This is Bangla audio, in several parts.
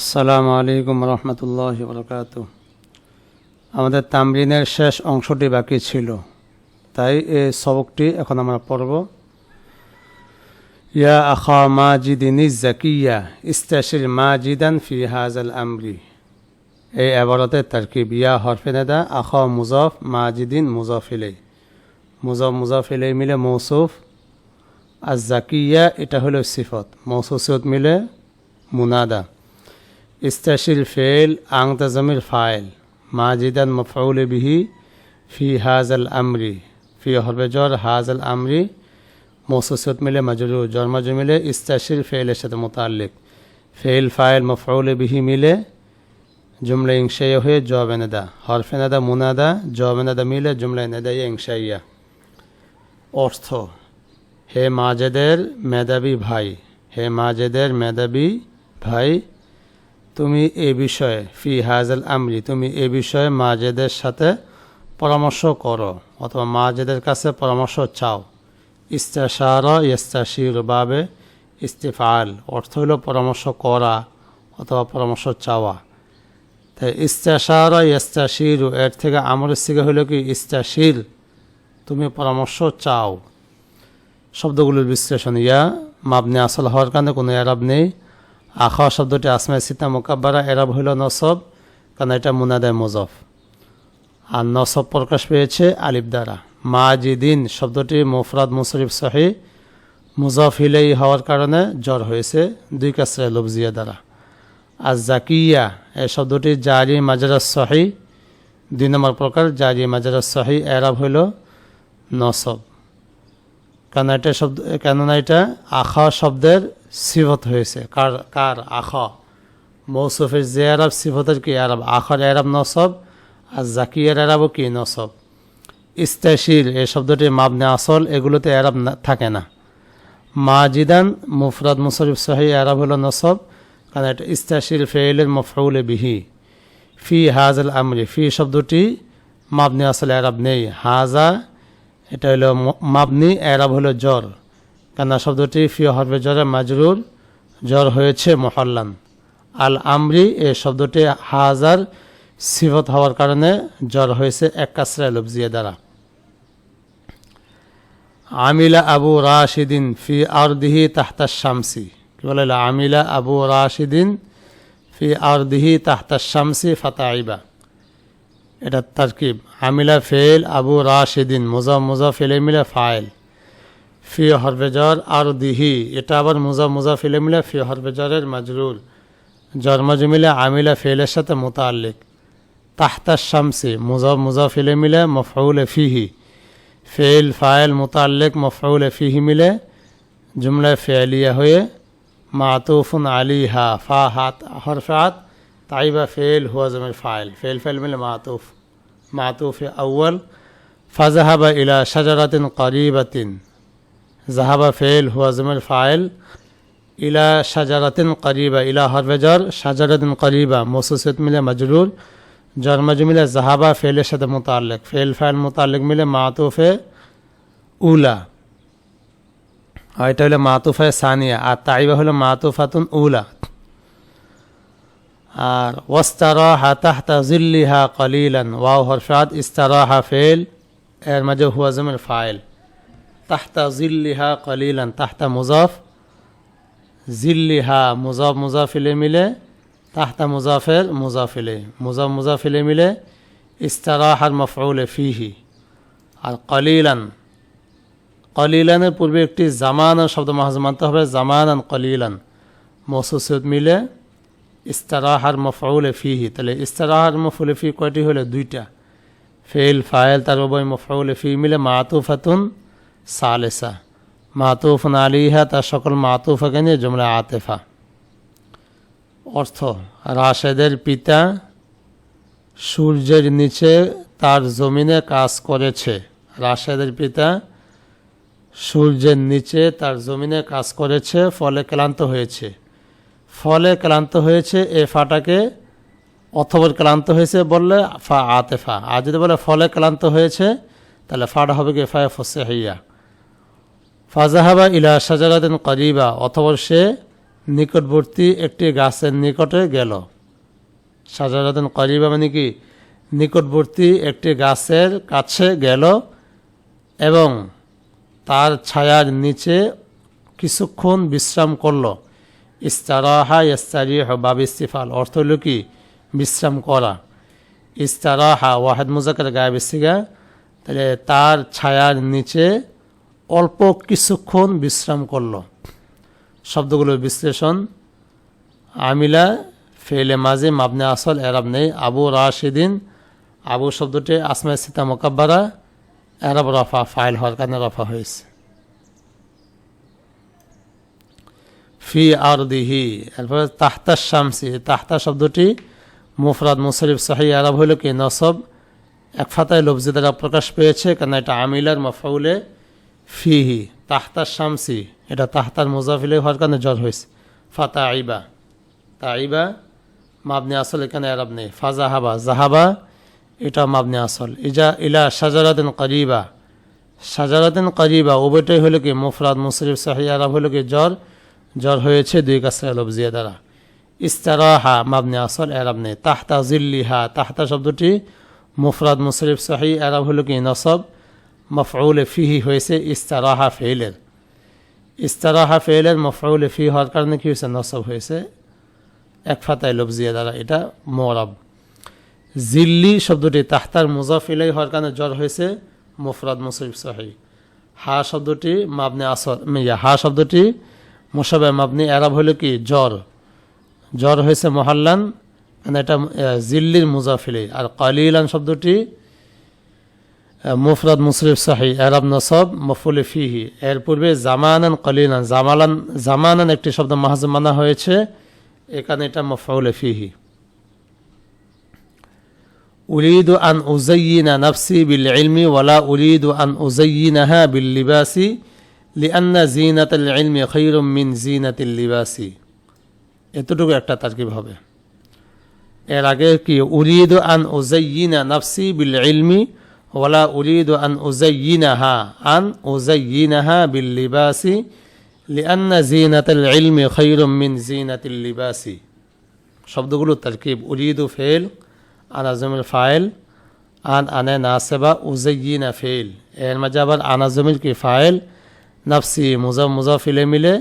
আসসালামু আলাইকুম রহমতুল্লাহ বরকাত আমাদের তামরিনের শেষ অংশটি বাকি ছিল। তাই এই সবকটি এখন আমরা পড়ব। ইয়া আখা মাজিদিন জাকিয়া, ইস্তাশির মাজিদান ফি হাজাল আমরি। এই আবারতের তারকিব, ইয়া হরফেনেদা আখা মুজফ, মাজিদিন মুজফিলে মুজফ মুজফিলে মিলে মৌসুফ। আর জাকিয়া, এটা হলো সিফত। মৌসুসিয়ত মিলে মুনাদা। ইস্তাশিল ফেল আংতাজমিল ফাইল মাজিদান মফাউল বিহি ফি হাজ আল আমরি ফি হরবে জর হাজ আল আমরি মোসুসত মিলে মজরু জর্মাজু মিলে ইস্তাশিল ফেলের সাথে মোতাল্লিক ফেল ফাইল মফাউল বিহি মিলে জুমলে ইংশাইয়া হয়ে জব এনেদা হরফে নেদা মুনাদা জব এনেদা মিলে জুমলে এনেদা ইয়া ইংশাইয়া অর্থ হে মাজেদের মেধাবী ভাই হে মাজেদের মেধাবী ভাই তুমি এ বিষয়ে, ফি হাজাল আমরি, তুমি এ বিষয়ে মাজেদের সাথে পরামর্শ করো, অথবা মাজেদের কাছে পরামর্শ চাও। ইস্তাশার ইস্তাশির বাবে ইস্তিফাল, অর্থ হলো পরামর্শ করা অথবা পরামর্শ চাওয়া। তাই ইস্তাশার ইস্তাশির, এর থেকে আমরের সিগে হলো কি? ইস্তাশির, তুমি পরামর্শ চাও। শব্দগুলোর বিশ্লেষণ, ইয়া মাবনে আসল হওয়ার কারণে কোনো এরাব নেই। আখা শব্দটি আসমায় সিতা মোকাব্বারা এরাব হইল নসব, কারণ এটা মুনাদায় মুজফ। আর নসব প্রকাশ পেয়েছে আলিফ দ্বারা। মাজিদিন শব্দটি মুফরাদ মুশরিফ সহি, মুজফ হিলেই হওয়ার কারণে জ্বর হয়েছে দুই কাসরে লবজিয়া দ্বারা। আর জাকিয়া এই শব্দটি জারি মাজারা সহি, দুই নম্বর প্রকার জারি মাজারা সহি এরাব হইল নসব। কেন এটা শব্দ কেননা এটা আখা শব্দের সিফত হয়েছে। কার কার? আখ। মৌসুফের যে আরব সিফতের কি আরব? আখর আরব নসব আর জাকিয়ার আরবও কি নসব? ইস্তাশির, এই শব্দটি মাবনে আসল, এগুলোতে আরব থাকে না। মাজিদান, মুফরাদ মুসরিফ সাহি আরব হলো নসব, কারণ এটা ইস্তাশির ফেইলের মফরুলে বিহি। ফি হাজাল আমরি, ফি শব্দটি মাবনে আসল আরব নেই। হাজা এটা হলো মাবনি, আরব হলো জ্বর। কান্না শব্দটি ফি হরফে জ্বরে মাজরুর জ্বর হয়েছে মহল্লান। আল আমরি এ শব্দটি হাজার সিফত হওয়ার কারণে জ্বর হয়েছে এক কাসরা লবজিয়া দ্বারা। আমিলা আবু রাশিদিন ফি আরদিহি তাহতা শামসি। কি বলে আমিলা আবু রাশিদিন ফি আরদিহি তাহতা শামসি ফাতাইবা। এটা তারকিব। আমিলা ফেল আবু রাশিদিন। মুজা মুজা ফেলে মিলে ফাইল। ফি হরফেজর আর দিহি এটা আবার মুজা মুজা ফিলে মিলে ফি হরফেজরের মাজরুর। জন্মজ মিলে আমিলা ফেলের সাথে মোতাল্লিক তাহতা শামসি, মুজা মুজা ফিলে মিলে মফউল ফিহি। ফেল ফাইল মোতাল্লিক মফউল ফিহি মিলে জুমলায় ফেলিয়া হয়ে মাতুফুন আলী হা ফা, হাত হরফাত তাইবা ফেল হুয়া জমের ফাইল। ফেল ফেল মিলে মাতুফ। মাতুফ আউ্ল ফাজাহাবা ইলা শাজারাতিন করিবাতিন। জাহাবা ফেল হুয়া জমের ফাইল ইলা শাজারাতিন করিবা ইলা হরফেজর শাজারাতিন করিবা মসুসিত মিলে মজরুর জন্মজ মিলে জাহাবা ফেলের সাথে মোতাল্লেক ফেল ফাইল মোতাল্লেক মিলে মাতুফে উলা আর এটা হলো মাতুফে সানিয়া আর তাইবা হলো মাতুফাতুন উলা আর ওয়াস্তারাহা তাহতা জিল্লিহা কলিলান ওয়াও হরফাত ইস্তারাহা ফেল এর মাঝে হুয়া জমের ফাইল তাহতা জিল্লিহা কলিলান, তাহতা মুজাফ, জিল্লিহা মুজাফ মুজাফিলে মিলে, তাহতা মুজাফের মুজাফিলে, মুজাফ মুজাফিলে মিলে, ইস্তারাহার মফউলে ফিহি। আর কলিলান, কলিলানের পূর্বে একটি জামান শব্দ মাহাজ মানতে হবে, জামানান কলিলান। মসুসুদ মিলে, ইস্তারাহার মফউলে ফিহি। তাহলে ইস্তারাহার মফউলে ফি কয়টি হলে? দুইটা। ফেল ফায়েল তার উভয় মফউলে ফি মিলে, মাতুফাতুন সালেসা। মাতুফুন আলিহা, তার সকল মাতুফাকে নিয়ে জমলা আতেফা। অর্থ, রাশেদের পিতা সূর্যের নিচে তার জমিনে কাজ করেছে। রাশেদের পিতা সূর্যের নিচে তার জমিনে কাজ করেছে, ফলে ক্লান্ত হয়েছে। ফলে ক্লান্ত হয়েছে, এ ফাটাকে অথবা ক্লান্ত হয়েছে বললে ফা আতেফা। আর যদি বলে ফলে ক্লান্ত হয়েছে, তাহলে ফাটা হবে কি? ফায় ফসে হইয়া ফাজাহাবা ইলা সাজারাদিন করিবা, অথবা সে নিকটবর্তী একটি গাছের নিকটে গেল। সাজারাতন করিবা মানে কি? নিকটবর্তী একটি গাছের কাছে গেল এবং তার ছায়ার নিচে কিছুক্ষণ বিশ্রাম করল। ইস্তারাহা ইস্তারিহ বাব ইস্তিফাল, অর্থ হল কি? বিশ্রাম করা। ইস্তারাহা, ওয়াহেদ মুজাকের গায়ে বেশিগা তাহলে তার ছায়ার নিচে অল্প কিছুক্ষণ বিশ্রাম করল। শব্দগুলোর বিশ্লেষণ, আমিলা ফেলে মাঝে মাবনে আসল, এরাব নেই, আবু রাশিদিন, আবু শব্দটি আসমায় সীতা মোকাব্বারা, এরাব রফা, ফাইল হওয়ার কারণে রফা হয়েছে। ফি আর দিহি এরপরে তাহতা শামসি, তাহতা শব্দটি মুফরাদ মুশরিফ সাহি আরব হইল কি নসব, এক ফাতায় লফজি দ্বারা প্রকাশ পেয়েছে কারণ এটা আমিলার মফাউলে ফিহি। তাহতার শামসি। এটা তাহতার মুজাফিলে হওয়ার কারণে জ্বর হয়েছে। ফাতা আইবা তা আইবা মাবনি আসল এখানে আরব নেই। ফাজাহাবা। জাহাবা এটা মাবনি আসল। ইজা ইলা সাজারাদিন করিবা। সাজারাদিন করিবা, উভয়টাই হলো কি মুফরাদ মুশরিফ সাহি আরব হলো কি জ্বর। জ্বর হয়েছে দুই কাসরা লফজিয়া দ্বারা ইস্তারাহা মাবনি আসল এরাব নেই। তাহতা জিল্লিহা। তাহতা শব্দটি মুফরাদ মুশরিফ সাহি এরাব হলো কি নসব। মফউলে ফিহি হয়েছে ইস্তারাহা ফেইলের ইস্তারাহা ফেইলের মফউলে ফি হওয়ার কারণে কি হয়েছে নসব হয়েছে এক ফাতায় লফজিয়া দ্বারা এটা মোরাব জিল্লি শব্দটি তাহতার মুজাফিলাই হওয়ার কারণে জ্বর হয়েছে মুফরাদ মুশরিফ সাহি হা শব্দটি মাবনে আসর ইয়া হা শব্দটি মোসাবে মাবনি এরাব হলো কি জ্বর জ্বর হয়েছে মহাল্লান মানে এটা জিল্লির মুজাফিলি আর কালিলান শব্দটি মুফরাদ মুসরিফ সাহি আরব নসব মফুলি ফিহি। এর পূর্বে জামানান কলিনান জামালান, জামানান একটি শব্দ মাহাজমানা হয়েছে, এখানে এটা মফাউলে ফিহি। উলিদু আন উজাইনা নফসি বিল ইলমি ওয়ালা উলিদু আন উজাইনাহা বিল লিবাসি, লিআন্ন জিনাত ইলমি খৈরম মিন জিনাত লিবাসি। এতটুকু একটা তারকিব হবে। এর আগে কি, উলিদু আন উজাইনা নফসি বিল ইলমি ওয়ালা উরিদ আন উজাইয়িনাহা আন উজাইয়িনাহা বিল লিবাসি লিআন্না জিনাতাল ইলমি খায়রুম মিন জিনাতিল লিবাসি। শব্দগুলো তারকিব, উরিদু ফেল আন আজমিল ফাইল, আন আনে নাসেবা, উজাইয়িনা ফেল এর মাঝে আবার আনাজমিল কি ফাইল? নাফসি, মুজা মুজাফিলে মিলে,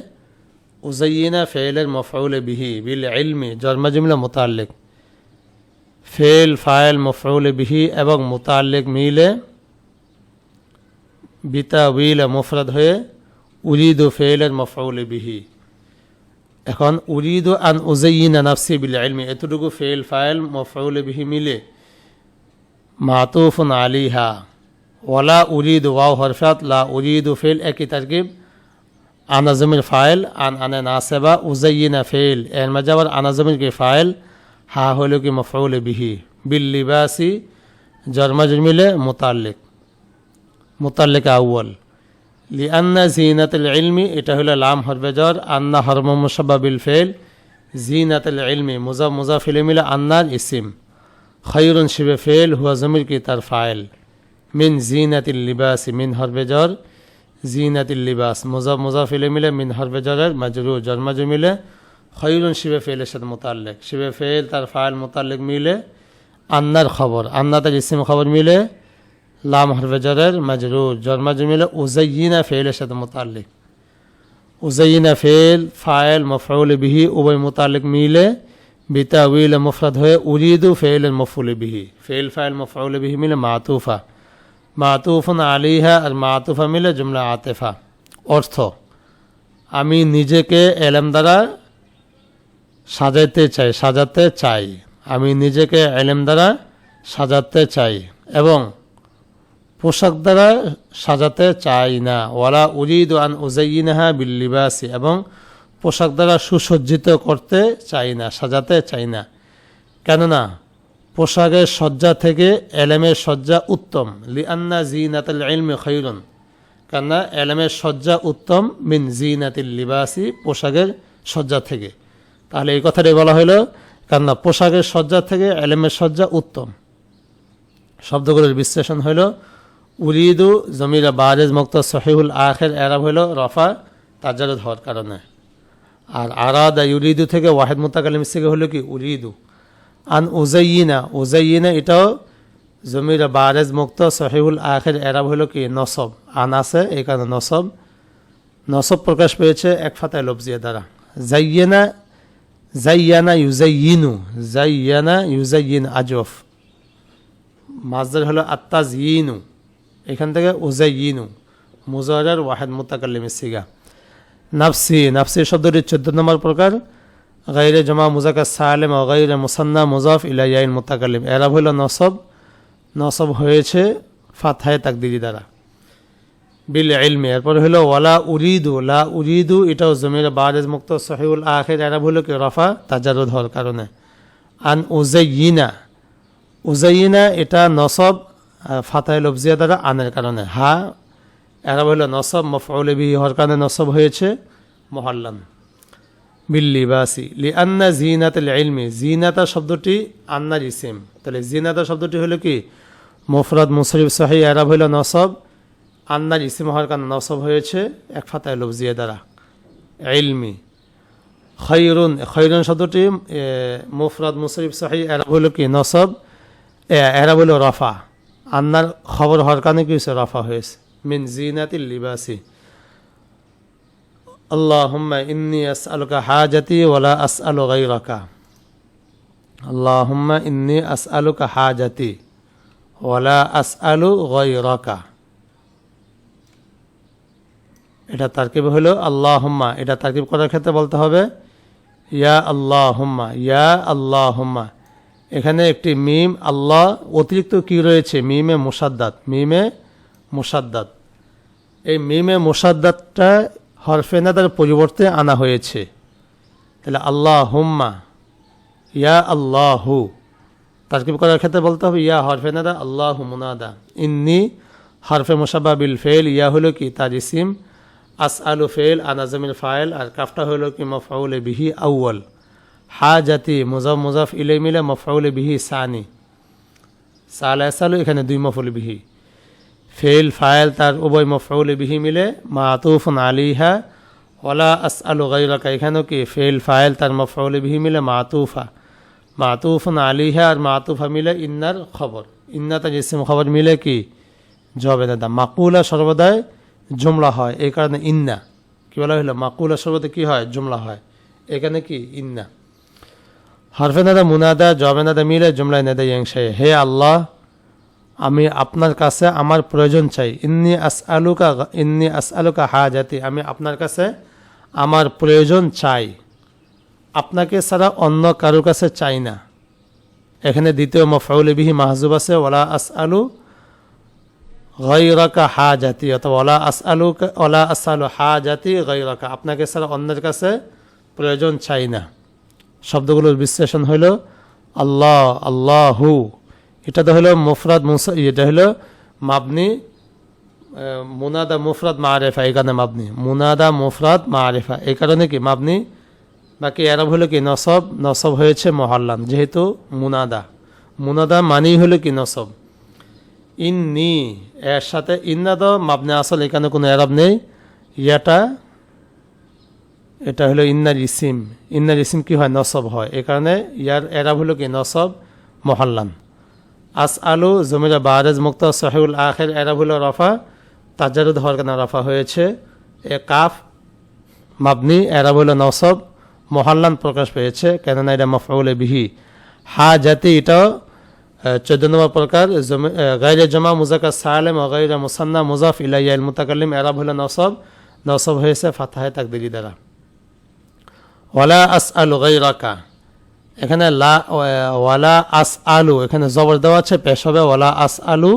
উজাইয়িনা ফেলের মফউলে বিহি বিল ইলমি জন্মজমিলা মোতাল্লিক। ফেল ফাইল, মফউলে বিহি এবং মোতাল্লিক মিলে বিতা উইল মুফরাদ হয়ে উরিদু ফেলের মফউলে বিহি। এখন উরিদু আন উজাইয়িনা নাফসি বিল ইলমি, এতটুকু ফেল ফাইল, মফউলে বিহি মিলে। মাতুফুন আলিহা। ওয়ালা উরিদু ওয়াও হরফাত লা উরিদু ফেল একই তারকিব। আনাজমির ফাইল, আন আনে নাসেবা উজাইনা ফেল এর মাঝে আবার আনাজমির কি ফাইল হা হইল কি মফউল বিহি। বিল লিবাসি জন্মজমিলে মোতাল্লিক। মোতাল্লিক আউ্ল লিআন্না জিনাতুল ইলমি, এটা হলো লাম হরবে জর আন্না হরম মুসাব্বা বিল ফেল জিনাতুল ইলমি, মুজা মুজা ফিলে মিলে আন্নার ইসিম। খৈরুন শিবে ফেল হুয়া জমির কি তার ফাইল। মিন জিনাতিল লিবাসি, মিন হরবে জর জিনাতিল লিবাস, মুজা, মুজাফিলে মিলে মিন হরবে জরের মাজরু জন্মাজু মিলে খৈরুন শিবে ফেলের সাথে মোতাল্লেক। শিবে ফেল তার ফাইল মোতাল্লেক মিলে আন্নার খবর। আন্না তার ইসিম খবর মিলে লাম হরবে জরের মাজরু জন্মাজু মিলে উজাইনা ফেলের সাথে মোতাল্লিক। উজাইনা ফেল ফাইল মফউল বিহি, উভয় মোতাল্লিক মিলে বিতা উইল মুফরাদ হয়ে উরিদু ফেলের মফুল বিহি। ফেল ফাইল মফউল বিহি মিলে মাতুফা। মাতুফুন আলিহা আর মাতুফা মিলে জুমলা আতেফা। অর্থ, আমি নিজেকে এলেম দ্বারা সাজাইতে চাই, সাজাতে চাই। আমি নিজেকে এলেম দ্বারা সাজাতে চাই এবং পোশাক দ্বারা সাজাতে চাই না। ওয়ালা উরিদ আন উজাইনাহা বিল্লিবাসি এবং পোশাক দ্বারা সুসজ্জিত করতে চাই না, সাজাতে চাই না। কেননা পোশাকের সজ্জা থেকে এলেমের সজ্জা উত্তম। লিআন্না জিনাতাল ইলমি খৈরুন কেননা এলেমের সজ্জা উত্তম মিন জি জিনাতিল লিবাসি, পোশাকের সজ্জা থেকে। তাহলে এই কথাটাই বলা হলো, কেননা পোশাকের সজ্জা থেকে এলেমের সজ্জা উত্তম। শব্দগুলোর বিশ্লেষণ হইল উরিদু জমিরা বারেজ মুক্ত সহিউল আখের এরাব হইল রফা, তাজারুদ হওয়ার কারণে। আর আরাদা ইউরিদু থেকে ওয়াহেদ মুতাকালিম থেকে হলো কি? উরিদু। আন উজাইনা উজাইনা এটাও জমির বারেজ মুক্ত সহিউল আখের এরাব হলো কি? নসব। আন আছে, এই কারণে নসব। নসব প্রকাশ পেয়েছে এক ফাতায় লবজিয়া দ্বারা। জাইয়েনা জাইয়ানা ইউজাইয়িনু জাইয়ানা ইউজাইয়িন আজফ মাজদার হলো আত্তাজ ইনু এখান থেকে উজাইয়িনু মুজারার ওয়াহেদ মুতাকাল্লিমের সিগা নাফসি নাফসি শব্দটির চোদ্দ নম্বর প্রকার গাইরে জমা মুজাকা সালেম ও গাইরে মুসান্না মুজাফ ইলাইয়াইন মুতাকাল্লিম এরাব হইল নসব নসব হয়েছে ফাতহায় তাকদিরি দ্বারা বিল ইলমি। এরপর হলো, ওয়ালা উরিদু লা উরিদু এটাও জমির বারেজ মুক্ত সহিউল আখের এরাব হলো কি? রফা, তাজারুদ হওয়ার কারণে। আন উজাইয়িনা উজাইয়িনা এটা নসব ফাতায় লফজিয়া দ্বারা আনের কারণে। হা এরা হলো নসব, মফউল বিহি হওয়ার কারণে নসব হয়েছে মহল্লান বিল্লি বাসি লি আন্না জিনাত ইলমি জিনাতা শব্দটি আন্নার ইসিম। তাহলে জিনাতা শব্দটি হলো কি? মুফরাদ মুসরিফ সাহি, এরা হইল নসব আন্নার ইসিম হওয়ার কারণে নসব হয়েছে এক ফাতায় লফজিয়া দ্বারা ইলমি খৈরুন খৈরুন শব্দটি এ, মুফরাদ মুসরিফ সাহি এরাব হইল কি নসব এ, এরাব হইল রফা আন্নার খবর হওয়ার কারণে কি হয়েছে রফা হয়েছে মিন জিনাতিল লিবাসি اللهم إني أسألك حاجتي ولا أسأل غيرك اللهم إني أسألك حاجتي ولا أسأل غيرك এটা তারকিব হলো আল্লাহম্মা। এটা তারকিব করার ক্ষেত্রে বলতে হবে, ইয়া আল্লাহ হুম্মা ইয়া আল্লাহম্মা। এখানে একটি মিম, আল্লাহ অতিরিক্ত কি রয়েছে? মিমে মুসাদ্দাত মিমে মুসাদ্দাত। এই মিমে মুসাদ্দাতটা হরফে নাদার পরিবর্তে আনা হয়েছে। তাহলে আল্লাহ হুম্মা ইয়া আল্লাহু। তারকিব করার ক্ষেত্রে বলতে হবে, ইয়া হরফে নাদা আল্লাহ মুনাদা। ইন্নি হরফে মুসাবা বিল ফেল ইয়া হলো কি? তার ইসিম। আস আলু ফেল আনাজমিল ফাইল আর কাফটা হলো কি মফাউল বিহি আউ্ল হা জাতি মুজাফ মুজাফ ইলে মিলে মফাউল বিহি সানি সাল আসালু এখানে দুই মফুল বিহি ফেল ফায়েল তার উভয় মফউল বিহি মিলে মাতুফুন আলিহা ওলা আস আলু গাইরাকা এখানেও কি ফেল ফায়েল তার মফউল বিহি মিলে মাতুফা মাতুফুন আলিহা আর মাতুফা মিলে ইন্নার খবর ইন্না তার ইসিম খবর মিলে কি জবে দাদা মাকুলা সর্বদাই জুমলা হয়, এই কারণে ইন্না। কি বলা হলো? মাকুলা সর্বদা কি হয়? জুমলা হয়। এখানে কি? ইন্না। হরফে নাদা, মুনাদা, জবে নাদা মিলে জুমলায় নাদা ইয়াংশাই হে আল্লাহ, আমি আপনার কাছে আমার প্রয়োজন চাই। ইন্নি আস আলুকা ইন্নি আস আলুকা হা জাতি আমি আপনার কাছে আমার প্রয়োজন চাই। আপনাকে ছাড়া অন্য কারোর কাছে চাই না। এখানে দ্বিতীয় মফাউল বিহি মাহজুব আছে ওলা আস আলু গৈরাকা হা জাতি অথবা ওলা আস আলু ওলা আস আলু হা জাতি গৈরাকা আপনাকে ছাড়া অন্যের কাছে প্রয়োজন চাই না। শব্দগুলোর বিশ্লেষণ হইল, আল্লাহ, আল্লাহু। এটা তো হলো মুফরাদ মুসা, এটা হলো মাবনি মুনাদা মুফরাদ মারেফা এখানে মাবনি। মুনাদা মুফরাদ মারেফা, এই কারণে কি মাবনি? বাকি এরব হলো কি নসব? নসব হয়েছে মহল্লান যেহেতু মুনাদা। মুনাদা মানেই হলো কি নসব? ইন্নি, এর সাথে ইন্না তো মাবনে আসল, এখানে কোনো এরব নেই। ইয়াটা, এটা হলো ইন্নার ইসিম। ইন্নার ইসিম কি হয়? নসব হয়। এ কারণে ইয়ার এরাব হলো কি? নসব, মহল্লান। আস আলু জমিরা বারেজ মুক্ত সহিউল আখের এরাবুল রফা। তাজারুদ হওয়ার কেন রফা হয়েছে। এ কাফ, মাবনি এরাবুল নসব, মহাল্লান প্রকাশ পেয়েছে। কেননা এটা মফউল বিহি। হা জাতি এটাও চোদ্দ নম্বর প্রকার গাইরে জমা মুজাকা সালেম ও মুসান্না মুজাফ ইলাইয়াল মুতাকাল্লিম এরাব হলো নসব নসব হয়েছে ফাতাহে তাকদিরি দ্বারা ওয়ালা আস আলু গাইরাকা এখানে লা ওয়ালা আস আলু এখানে জবর দেওয়া আছে পেশ হবে ওয়ালা আস আলু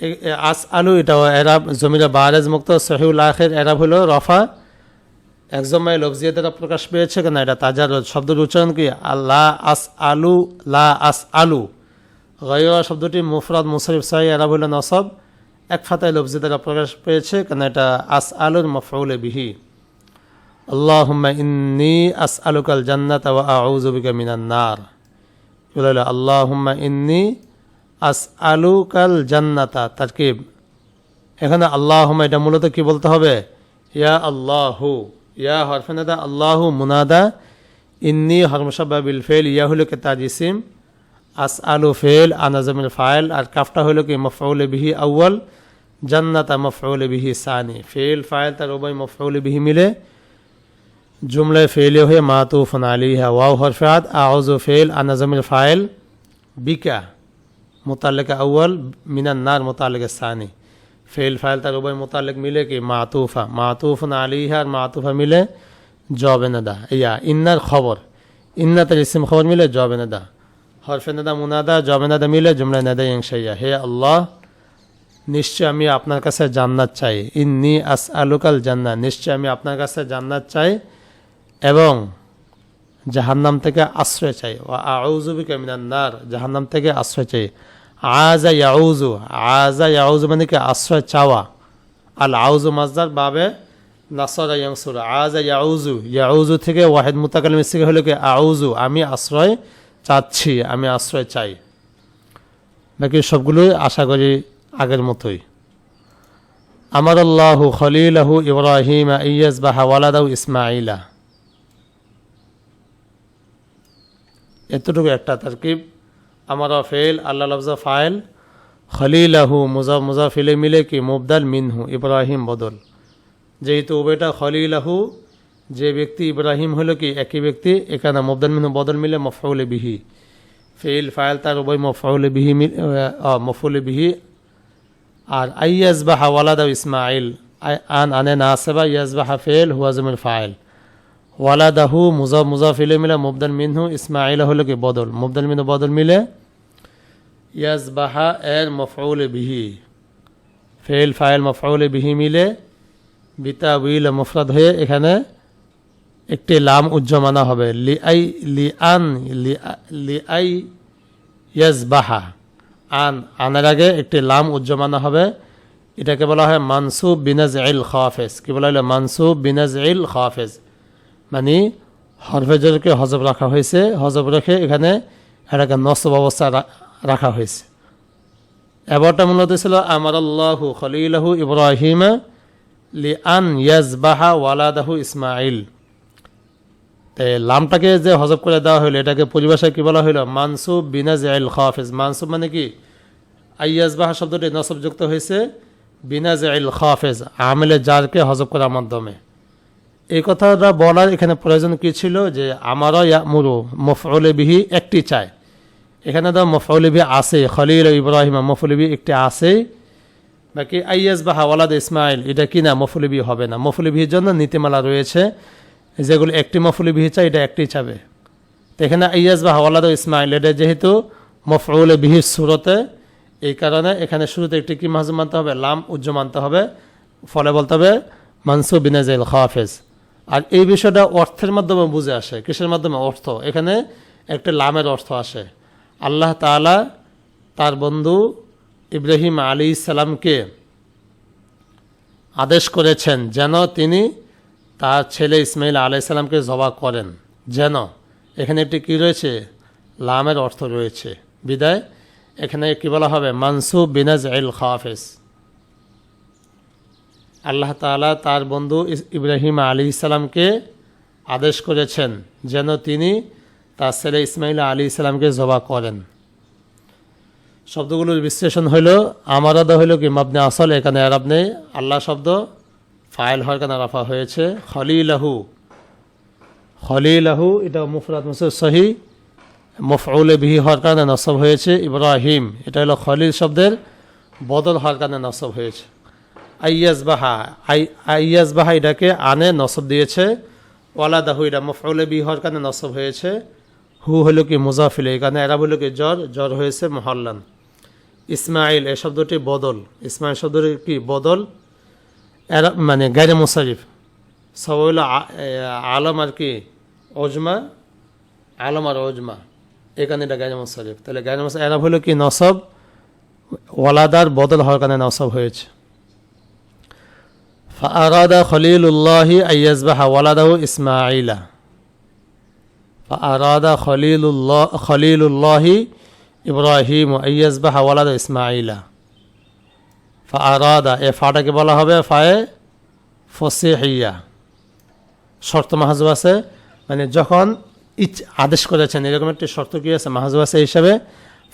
এ আস আলু এটা এরাব জমিরা বারেজ মুক্ত সহিউল আখের এরাব হলো রফা একজমায় লফজিয়া দ্বারা প্রকাশ পেয়েছে কেন? এটা তাজার শব্দের উচ্চারণ কি? আল্লা আস আলু লা আস আলু গয়া শব্দটি মুফরাদ মুশরিফ সাহি আরাবুল নসব। এক ফাতায় লফজি দ্বারা প্রকাশ পেয়েছে কেন? এটা আস আলুর মফাউলে বিহি। আল্লাহ ইন্নি আস আলু কাল জান্নাত ওয়া আউযুবিকা মিনান নার। বলে আল্লাহুম্মা ইন্নি আস আলুকাল জান্নাতা। তার কি এখানে আল্লাহ এটা মূলত কি বলতে হবে? ইয়া আল্লাহু। ইয়া হরফেনাদা আল্লাহু মুনাদা ইন্নি হরমসাব্বা বিল ফেল ইয়া হলো কে তাজিসিম আস আলু ফেল আনাজমিল ফাইল আর কাফটা হলো কি মফউল বিহি আউ্য়াল জান্নাতা মফউল বিহি সানি ফেল ফাইল তার উভয় মফউল বিহি মিলে জুমলায় ফেলে হয়ে মাতুফন আলিহা ওয়াও হরফাত আউজু ফেল আনাজমিল ফাইল বিকা মোতালেক আউ্য়াল মিনান নার মোতালেক সানি ফেল ফাইল তার উভয় মোতালেক মিলে কি? মাতুফা। মাতুফন আলিহা আর মাতুফা মিলে জবে নেদা ইয়া, ইন্নার খবর। ইন্না তার ইসিম খবর মিলে জবে নেদা হরফে নেদা মুনাদা জবে নেদা মিলে জুমলা নেদা ইংশাইয়া হে আল্লাহ, নিশ্চয় আমি আপনার কাছে জান্নাত চাই। ইন্নি আস আলুকাল জান্নাত নিশ্চয় আমি আপনার কাছে জান্নাত চাই এবং জাহান্নাম থেকে আশ্রয় চাই। ও আউজুবি আউজুবিকা মিনান্নার জাহান্নাম থেকে আশ্রয় চাই। আজা ইয়াউজু আজা ইয়াউজু মানে কি? আশ্রয় চাওয়া। আল আউজু মাজদার বাবে নাসরা ইয়াংসুর। আজা ইয়াউজু ইয়াউজু থেকে ওয়াহেদ মুতাকালিম থেকে হলো কি? আউজু আমি আশ্রয় চাচ্ছি, আমি আশ্রয় চাই। বাকি সবগুলোই আশা করি আগের মতোই। আমার আল্লাহু খলিলাহু ইব্রাহিম ইয়াজ বাহা ওয়ালাদাউ ইসমাইলা এতটুকু একটা তারকিব। আমার ফেল আল্লাহ লফজা ফাইল খলিলাহু মুজা মুজাফিলে মিলে কি মুবদাল মিনহু ইব্রাহিম বদল যেহেতু উভয়টা খলিলাহু যে ব্যক্তি ইব্রাহিম হলো কি একই ব্যক্তি, এখানে মুবদাল মিনহু বদল মিলে মফউলে বিহি ফেল ফাইল তার উভয় মফউলে বিহি মফউলে বিহি আর আইয়াজ বা হাওয়ালাদ ইসমাইল আন আনে নাসেবা ইয়াজবাহা ফেল হুয়াজমিল ফাইল। ওয়ালাদাহু মুজা মুজাফিলে মিলে মুবদাল মিনহু ইসমাইল হলো কি বদল। মুবদাল মিনহু বদল মিলে ইয়াজবাহা এর মফউল বিহি। ফেল ফাইল, মফউল বিহি মিলে বিতা উইল মুফরাদ হয়ে এখানে একটি লাম উজ্জমানা হবে। লি I Li An Li I ইয়াজবাহা আন, আনের আগে একটি লাম উজ্জমানা হবে। এটাকে বলা হয় মানসুব বিনাজ ইল খাফেজ। কি বলা হলো? মানসুব বিনাজ ইল খাফেজ। মানে হরফেজরকে হজব রাখা হয়েছে। হজব রেখে এখানে এটাকে নসব অবস্থা রাখা হয়েছে। এবারটা মূলত ছিল আমার আল্লাহু খলিলাহু ইব্রাহিম লি আন ইয়াজবাহা ওয়ালাদাহু ইসমাইল তাই লামটাকে যে হজব করে দেওয়া হইল এটাকে পরিভাষায় কি বলা হইল মানসুব বিনাজ আইল খাফেজ। মানসুব মানে কি? আইয়াজবাহা শব্দটি নসবযুক্ত হয়েছে বিনাজ আইল খাফেজ। আমেলে জারকে হজব করার মাধ্যমে। এই কথাটা বলার এখানে প্রয়োজন কি ছিল? যে আমারও মুরু মফউলে বিহি একটি চায়। এখানে তো মফউলে বিহি আছে খলিল ইব্রাহিম মফউলে বিহি একটি আছে বাকি আইয়াজ বা হাওয়ালাদ ইসমাইল, এটা কি না? মফুলি বিহি হবে না। মফুলি বিহির জন্য নীতিমালা রয়েছে, যেগুলো একটি মফুলি বিহি চাই, এটা একটি চাবে। তো এখানে আইয়াজ বা হাওয়ালাদ ইসমাইল, এটা যেহেতু মফউলে বিহির সুরতে, এই কারণে এখানে শুরুতে একটি কি মাহজুম মানতে হবে? লাম উজ্জ মানতে হবে। ফলে বলতে হবে মানসু বিনাজাইল খাফেজ। আর এই বিষয়টা অর্থের মাধ্যমে বুঝে আসে। কিসের মাধ্যমে? অর্থ। এখানে একটা লামের অর্থ আসে। আল্লাহ তালা তার বন্ধু ইব্রাহিম আলী সালামকে আদেশ করেছেন যেন তিনি তার ছেলে ইসমাইল আলাই সালামকে জবা করেন। যেন এখানে একটি কী রয়েছে? লামের অর্থ রয়েছে। বিদায়। এখানে কি বলা হবে? মানসু বিনাজ এল খাফেজ। আল্লাহ তালা তার বন্ধু ইব্রাহিম আলী ইসলামকে আদেশ করেছেন যেন তিনি তার ছেলে ইসমাইল আলী ইসলামকে জবা করেন। শব্দগুলোর বিশ্লেষণ হইল আমারদা হইল কি মাবনে আসল, এখানে আরব নেই। আল্লাহ শব্দ ফাইল হওয়ার কারণে রাফা হয়েছে? খলিলাহু। খলিলাহু এটা মুফরাত মুসুর সহি। মফউলে বিহি হওয়ার কারণে নসব হয়েছে। ইব্রাহিম, এটা হলো খলিল শব্দের বদল হওয়ার কারণে নসব হয়েছে। আইয়াজ বাহা আই আইয়াজ বাহা এটাকে আনে নসব দিয়েছে। ওয়ালাদাহু, এটা মফউলে বিহি হওয়ার কারণে নসব হয়েছে। হু হলো কি মুজাফিলে এখানে এরা হলো কি জ্বর জ্বর হয়েছে মহল্লান ইসমাইল এ শব্দটি বদল ইসমাইল শব্দটি কি বদল এরা মানে গাইরে মুসারিফ সব হইল আলম আর কি ওজমা আলম আর ওজমা এখানে এটা গাইরে মুসারিফ তাহলে গাইরে মুসারিফ এরা হলো কি নসব ওয়ালাদার বদল হওয়ার কারণে নসব হয়েছে فأراد خليل الله أن يذبح ولده إسماعيل আরাদা খলিলুল্লাহ খলিলুল্লাহি ইব্রাহিম ইয়াজবাহ ওয়ালাদ ইসমাইলা ফা আরাদা এ ফাটাকে বলা হবে? ফায়ে ফসিহিয়া। শর্ত মাহাজু আছে। মানে যখন ইচ আদেশ করেছেন, এরকম একটি শর্ত কী আছে? মাহাজু আছে হিসাবে।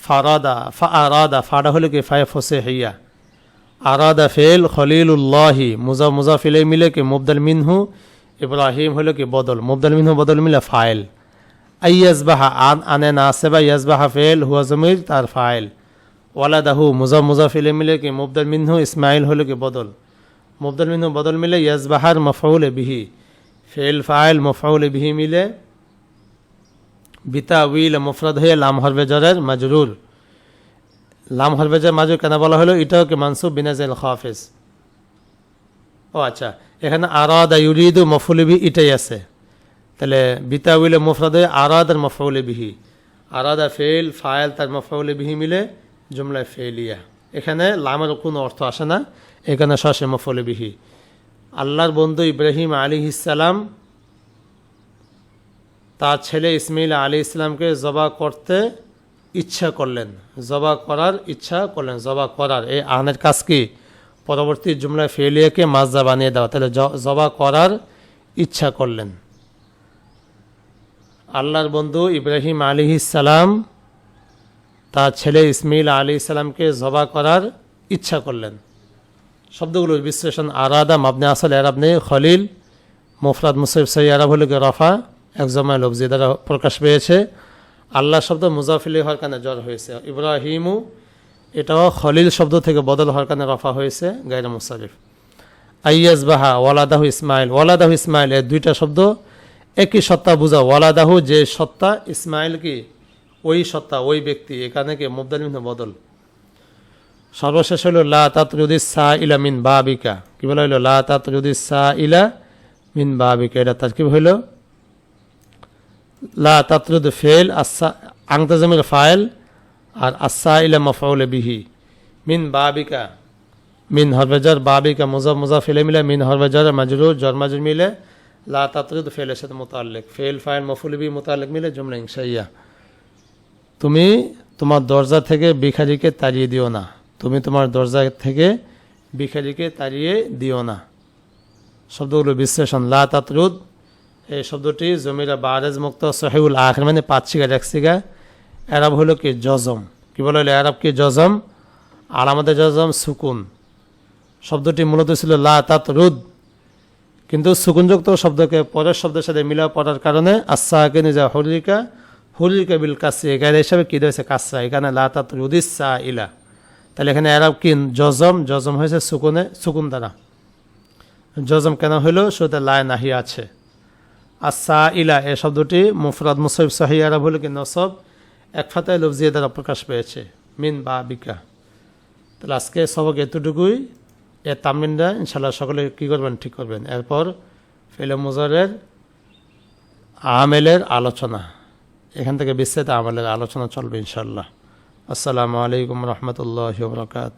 ফারাদা ফা আরাদা ফাটা হলে কি? ফায়ে ফসিহিয়া। আরাদা ফেল খলিলুল্লাহি। মুজা মুজাফিলে মিলে কি? মুবদাল মিনহু ইব্রাহিম হলো কি? বদল। মুবদাল মিনহু বদল মিলে ফাইল আইয়াজবাহা আন আনে না সেবা ইয়াজবাহা ফেল হুয়া জমির তার ফাইল। ওয়ালাদাহু মুজা মুজাফিলে মিলে কি মুবদাল মিনহু ইসমাইল হলো কি বদল। মুবদাল মিনহু বদল মিলে ইয়াজবাহার মফাউলে বিহি। ফেল, ফাইল, মফাউলে বিহি মিলে বিতা উইল মুফরদ হয়ে লাম হরবে জরের মাজরুর। লাম হরবে জর মাজুর কেন বলা হলো? এটাও কি মানসুব বিনাজেল খাফেজ। ও আচ্ছা এখানে আরাদা ইউরিদু মফুলি বিহি এটাই আছে। তাহলে বিতা উইলে মুফরদ আরাদ আর মফাউলে বিহি। আরাদা ফেল ফাইল তার মফাউলে বিহি মিলে জুমলায় ফেলিয়া এখানে লামের কোনো অর্থ আসে না, এখানে সসে মফলে বিহি। আল্লাহর বন্ধু ইব্রাহিম আলী ইসালাম তার ছেলে ইসমাইল আলী ইসলামকে জবা করতে ইচ্ছা করলেন। জবা করার ইচ্ছা করলেন। জবা করার এই আহনের কাজ কি? পরবর্তী জুমলায় ফেলিয়াকে মাজদা বানিয়ে দেওয়া। তাহলে জবা করার ইচ্ছা করলেন। আল্লাহর বন্ধু ইব্রাহিম আলী ইসালাম তার ছেলে ইসমিল আলী ইসলামকে জবা করার ইচ্ছা করলেন। শব্দগুলোর বিশ্লেষণ আরাদা মাবনে আসল এরাব খলিল, মুফরাদ মুসিফ সই আরব হলে রফা, এক জমায় লফজি দ্বারা প্রকাশ পেয়েছে। আল্লাহ শব্দ মুজাফিলি হওয়ার কারণে জ্বর হয়েছে। ইব্রাহিমু, এটাও খলিল শব্দ থেকে বদল হওয়ার কারণে রফা হয়েছে গাইরা মুসারিফ আইয়াজ বাহা ওয়ালাদাহু ইসমাইল ওয়ালাদাহু ইসমাইল এর দুইটা শব্দ একই সত্তা বোঝা ওয়ালাদাহু, যে সত্তা ইসমাইল কি ওই সত্তা, ওই ব্যক্তি, এখানে কি মুবদালিম বদল? সর্বশেষ হলো, লা সা ইলা মিন বাবিকা। কি বলা হলো? লা সা ইলা মিন বাবিকা। এটা তার কি হইল। লা ফেল আসা আংতাজমের ফাইল, আর আসা ইলা মফাউলে বিহি। মিন বাবিকা, মিন হরবেজার বাবিকা, মুজা মুজা ফেলে মিলে মিন হরবেজার মাজরুর জর মাজুর মিলে লা তাতরুদ ফেলের সাথে মোতাল্লেক ফেল ফাইল মফুল বি মোতাল্লেক মিলে জুমলা ইনশাইয়া তুমি তোমার দরজা থেকে ভিখারিকে তাড়িয়ে দিও না। তুমি তোমার দরজা থেকে ভিখারিকে তাড়িয়ে দিও না। শব্দগুলো বিশ্লেষণ। লা তাতরুদ, এই শব্দটি জমিরা বারেজ মুক্ত সহিউল আখের মানে পাঁচ শিগা এক শিগা এরাব হলো কি? জজম। কি বলে হলো? এরাব কি? জজম। আর আমাদের জজম সুকুন। শব্দটি মূলত ছিল লা তাতরুদ। কিন্তু সুকুনযুক্ত শব্দকে পরের শব্দের সাথে মিলা পড়ার কারণে আসাকে নিজা হরিকা হরিকা বিল কাসি এখানে হিসাবে কী রয়েছে কাসা এখানে লা তাতরুদ ইসা ইলা। তাহলে এখানে এরাব কিন জজম জজম হয়েছে সুকুনে, সুকুন দ্বারা। জজম কেন হইল? শুধু লায় নাহি আছে। আর সা ইলা, এ শব্দটি মুফরাদ মুসব সাহি আরব হলো কি? নসব। এক ফাতায় লফজিয়া দ্বারা প্রকাশ পেয়েছে। মিন বা বিকা তাহলে আজকে সবক এতটুকুই। এ তামিনরা ইনশাল্লাহ সকলে কী করবেন? ঠিক করবেন। এরপর ফেলে মুজারের আমেলের আলোচনা। এখান থেকে বিস্তারিত আমেলের আলোচনা চলবে ইনশাল্লাহ আসসালামু আলাইকুম রহমতুল্লাহ বরকাত